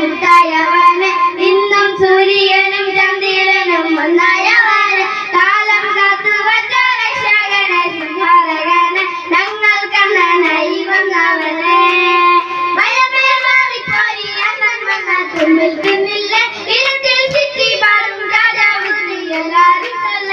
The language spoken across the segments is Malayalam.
മുത്തായവന് ഇന്നും സൂര്യനും ചന്ദ്രനും ഒന്നായവന്. കാലം കാത്തു വച്ച രക്ഷകനെ സംഹാരകന് ഞങ്ങൾ കണ്ണനായി വന്നവനെ. തുമ്പിൽ തിന്നില്ല ഇരുട്ടിൽ ചുറ്റി പാടും രാജാവിന് എല്ലാരും ചൊല്ല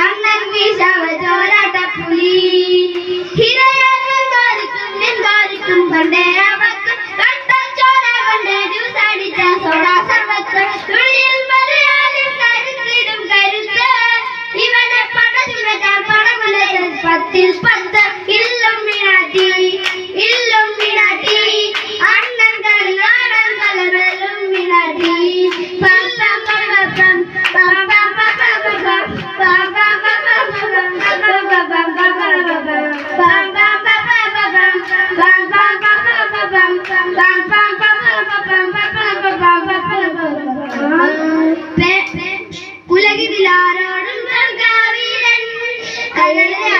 അണ്ണൻ വിഷവചോരാട്ട പുലി ഹിരയാനും തോരിക്കും നിന്തോരിക്കും കൊണ്ടേ അവക്കും കട്ടൻ ചോര കൊണ്ട് ജ്യൂസ് അടിച്ച ഇവനെ വെച്ചാൽ പടമുള്ളത് പത്തിൽ പത്ത് വളരെ